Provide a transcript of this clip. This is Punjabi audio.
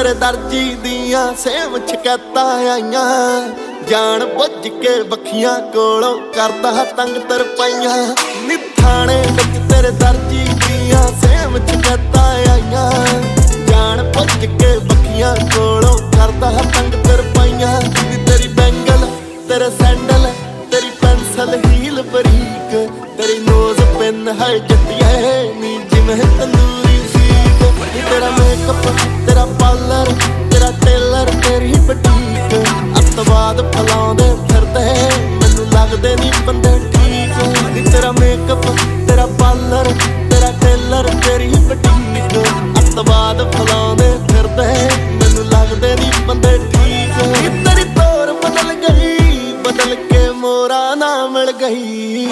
ਤੇਰੇ ਦਰਜੀ ਦੀਆਂ ਸੇਮ ਛਕਤਾ ਆਈਆਂ। ਜਾਣ ਬੁੱਝ ਕੇ ਵੱਖੀਆਂ ਕੋਲੋਂ ਕਰਦਾ ਤੰਗ ਤਰਪਾਈਆਂ। ਨਿਥਾਣੇ ਵਿੱਚ ਤੇਰੇ ਦਰਜੀ ਦੀਆਂ ਸੇਮ ਛਕਤਾ ਆਈਆਂ। ਜਾਣ ਬੁੱਝ ਕੇ ਵੱਖੀਆਂ ਕੋਲੋਂ ਕਰਦਾ ਤੰਗ ਤਰਪਾਈਆਂ। ਤੇਰੀ ਬੈਂਗਲ, ਤੇਰਾ ਸੈਂਡਲ, ਤੇਰੀ ਪੈਨਸਲ ਹੀਲ ਬਰੀਕ। ਤੇਰੀ ਨੋਜ਼ ਪੈਨ ਹੈ ਜੱਟੀਏ, ਨੀ ਜਿਵੇਂ ਤੰਦੂਰ। ਹਲਾਉਂਦੇ ਫਿਰਦੇ। ਮੈਨੂੰ ਲੱਗਦੇ ਨਹੀਂ ਬੰਦੇ ਠੀਕ ਨੀ ਤੇਰਾ ਮੇਕਅਪ ਤੇਰਾ ਪਾਰਲਰ ਤੇਰਾ ਟੇਲਰ ਤੇਰੀ ਬਟੀਕ ਅਤਵਾਦ ਫਲਾਉਂਦੇ ਫਿਰਦੇ। ਮੈਨੂੰ ਲੱਗਦੇ ਨਹੀਂ ਬੰਦੇ ਠੀਕ ਤੇਰੀ ਤੋਰ ਬਦਲ ਗਈ, ਬਦਲ ਕੇ ਮੋਰਾ ਨਾ ਮਿਲ ਗਈ।